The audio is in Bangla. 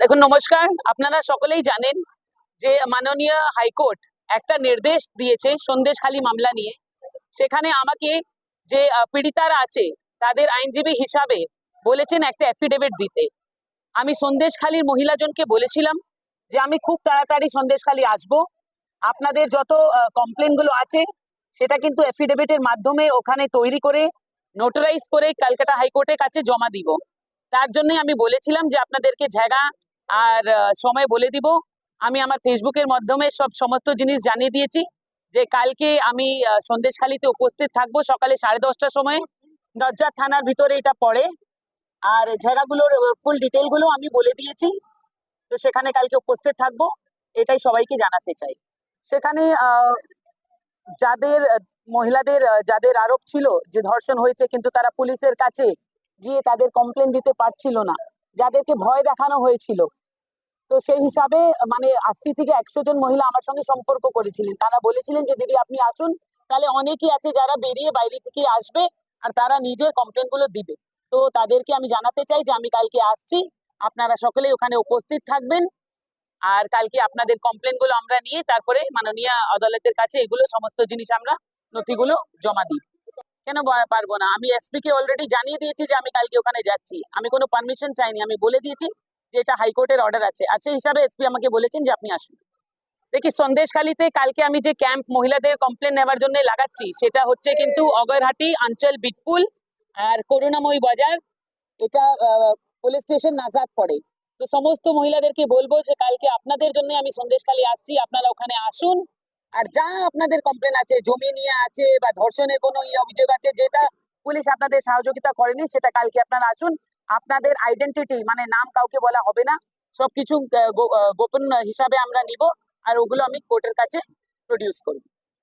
দেখুন, নমস্কার। আপনারা সকলেই জানেন যে মাননীয় হাইকোর্ট একটা নির্দেশ দিয়েছে সন্দেশখালী মামলা নিয়ে। সেখানে আমাকে যে পীড়িতারা আছে, তাদের আইনজীবী হিসাবে বলেছেন একটা অ্যাফিডেভিট দিতে। আমি সন্দেশখালীর মহিলাজনকে বলেছিলাম যে, আমি খুব তাড়াতাড়ি সন্দেশখালী আসব। আপনাদের যত কমপ্লেনগুলো আছে, সেটা কিন্তু অ্যাফিডেভিটের মাধ্যমে ওখানে তৈরি করে নোটারাইজ করে ক্যালকাটা হাইকোর্টের কাছে জমা দিব। তার জন্যই আমি বলেছিলাম যে, আপনাদেরকে জায়গা আর সময় বলে দিব। আমি আমার ফেসবুকের মাধ্যমে সব সমস্ত জিনিস জানিয়ে দিয়েছি যে কালকে আমি সন্দেশখালীতে উপস্থিত থাকব সকালে সাড়ে দশটার সময়। নজ্জার থানার ভিতরে এটা পড়ে। আর জায়গাগুলোর ফুল ডিটেলগুলো আমি বলে দিয়েছি। তো সেখানে কালকে উপস্থিত থাকব। এটাই সবাইকে জানাতে চাই। সেখানে যাদের, মহিলাদের যাদের আরোপ ছিল যে ধর্ষণ হয়েছে কিন্তু তারা পুলিশের কাছে গিয়ে তাদের কমপ্লেন দিতে পারছিল না, যাদেরকে ভয় দেখানো হয়েছিল তো সেই হিসাবে মানে আশি থেকে একশো জন মহিলা আমার সঙ্গে সম্পর্ক করেছিলেন। তারা বলেছিলেন যে, দিদি, আপনি আসুন। তাহলে অনেকেই আছে যারা বেরিয়ে বাইরে থেকে আসবে আর তারা নিজের কমপ্লেনগুলো দিবে। তো তাদেরকে আমি জানাতে চাই যে, আমি কালকে আসছি। আপনারা সকলেই ওখানে উপস্থিত থাকবেন। আর কালকে আপনাদের কমপ্লেনগুলো আমরা নিয়ে তারপরে মাননীয় আদালতের কাছে এগুলো সমস্ত জিনিস আমরা নথিগুলো জমা দিই। কেন পারব না? আমি এসপি কে অলরেডি জানিয়ে দিয়েছি যে, আমি কালকে ওখানে যাচ্ছি। আমি কোনো পারমিশন চাইনি। আমি বলে দিয়েছি যে এটা হাইকোর্টের অর্ডার আছে। আর সেই হিসাবে এসপি আমাকে বলেছেন যে আপনি আসুন। দেখি, সন্দেশখালীতে কালকে আমি যে ক্যাম্প মহিলাদের কমপ্লেন নেওয়ার জন্য লাগাচ্ছি, সেটা হচ্ছে কিন্তু অগরহাটি, অঞ্চল, বিটপুল আর করুণাময়ী বাজার। এটা পুলিশ স্টেশন নাজাদ পড়ে। তো সমস্ত মহিলাদেরকে বলব যে কালকে আপনাদের জন্য আমি সন্দেশখালী আসছি, আপনারা ওখানে আসুন। আর যা আপনাদের কমপ্লেন আছে, জমি নিয়ে আছে বা ধর্ষণের কোনো ইয়ে অভিযোগ আছে, যেটা পুলিশ আপনাদের সহযোগিতা করেনি, সেটা কালকে আপনারা আসুন। আপনাদের আইডেন্টিটি মানে নাম কাউকে বলা হবে না। সবকিছু গোপন হিসাবে আমরা নিব, আর ওগুলো আমি কোর্টের কাছে প্রডিউস করব।